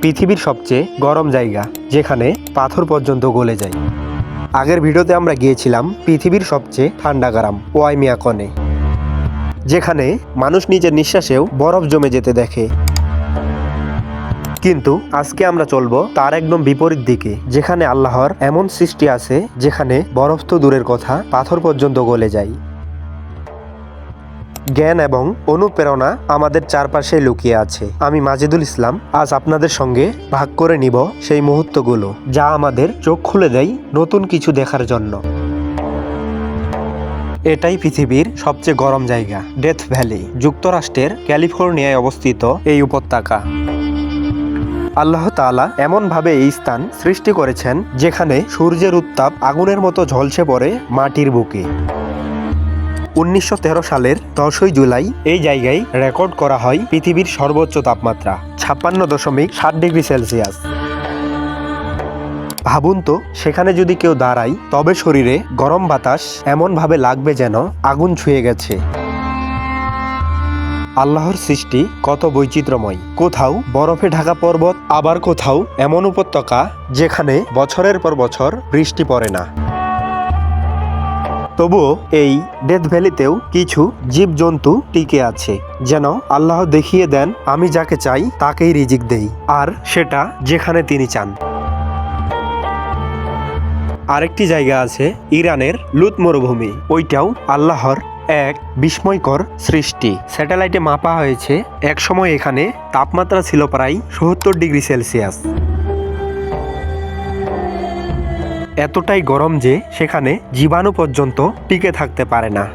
পৃথিবীর সবচেয়ে গরম জায়গা, যেখানে পাথর পর্যন্ত গলে যায়। আগের ভিডিওতে আমরা গিয়েছিলাম পৃথিবীর সবচেয়ে ঠান্ডা গ্রাম, ওয়াইমিয়াকনে, যেখানে মানুষ নিজের নিঃশ্বাসেও বরফ জমে যেতে দেখে। কিন্তু আজকে আমরা চলবো তার একদম বিপরীত দিকে, যেখানে আল্লাহর এমন সৃষ্টি আছে, যেখানে বরফ তো দূরের কথা, পাথর পর্যন্ত গলে যায়। জ্ঞান এবং অনুপ্রেরণা আমাদের চারপাশে লুকিয়ে আছে। আমি মাজেদুল ইসলাম, আজ আপনাদের সঙ্গে ভাগ করে নিব সেই মুহূর্তগুলো, যা আমাদের চোখ খুলে দেয় নতুন কিছু দেখার জন্য। এটাই পৃথিবীর সবচেয়ে গরম জায়গা, ডেথ ভ্যালি, যুক্তরাষ্ট্রের ক্যালিফোর্নিয়ায় অবস্থিত এই উপত্যকা। আল্লাহ তাআলা এমনভাবে এই স্থান সৃষ্টি করেছেন, যেখানে সূর্যের উত্তাপ আগুনের মতো ঝলসে পড়ে মাটির বুকে। উনিশশো তেরো সালের দশই জুলাই এই জায়গায় রেকর্ড করা হয় পৃথিবীর সর্বোচ্চ তাপমাত্রা, ছাপ্পান্ন দশমিক ষাট ডিগ্রি সেলসিয়াস। ভাবুন তো, সেখানে যদি কেউ দাঁড়ায়, তবে শরীরে গরম বাতাস এমনভাবে লাগবে যেন আগুন ছুঁয়ে গেছে। আল্লাহর সৃষ্টি কত বৈচিত্র্যময়। কোথাও বরফে ঢাকা পর্বত, আবার কোথাও এমন উপত্যকা যেখানে বছরের পর বছর বৃষ্টি পড়ে না। তবুও এই ডেথ ভ্যালিতেও কিছু জীবজন্তু টিকে আছে। যেন আল্লাহ দেখিয়ে দেন, আমি যাকে চাই, তাকেই রিজিক দেই। আর সেটা যেখানে তিনি চান। আরেকটি জায়গা আছে ইরানের লুত মরুভূমি। ওইটাও আল্লাহর এক বিস্ময়কর সৃষ্টি। স্যাটেলাইটে মাপা হয়েছে এক সময় এখানে তাপমাত্রা ছিল প্রায় সত্তর ডিগ্রি সেলসিয়াস। এতটাই গরম যে সেখানে জীবাণু পর্যন্ত টিকে থাকতে পারে না।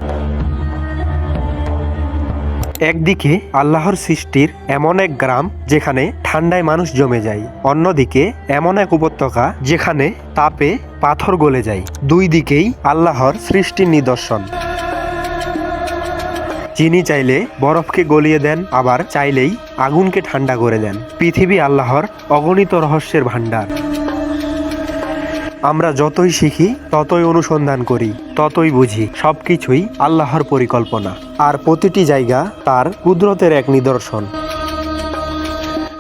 একদিকে আল্লাহর সৃষ্টির এমন এক গ্রাম যেখানে ঠান্ডায় মানুষ জমে যায়, অন্যদিকে এমন এক উপত্যকা যেখানে তাপে পাথর গলে যায়। দুই দিকেই আল্লাহর সৃষ্টির নিদর্শন। যিনি চাইলে বরফকে গলিয়ে দেন, আবার চাইলেই আগুনকে ঠান্ডা করে দেন। পৃথিবী আল্লাহর অগণিত রহস্যের ভাণ্ডার। আমরা যতই শিখি, ততই অনুসন্ধান করি, ততই বুঝি, সবকিছুই আল্লাহর পরিকল্পনা। আর প্রতিটি জায়গা তার কুদরতের এক নিদর্শন।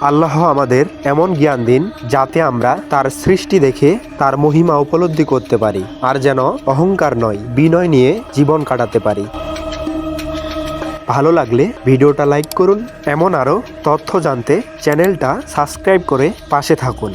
আল্লাহ আমাদের এমন জ্ঞান দিন, যাতে আমরা তার সৃষ্টি দেখে তার মহিমা উপলব্ধি করতে পারি, আর যেন অহংকার নয়, বিনয় নিয়ে জীবন কাটাতে পারি। ভালো লাগলে ভিডিওটা লাইক করুন, এমন আরও তথ্য জানতে চ্যানেলটা সাবস্ক্রাইব করে পাশে থাকুন।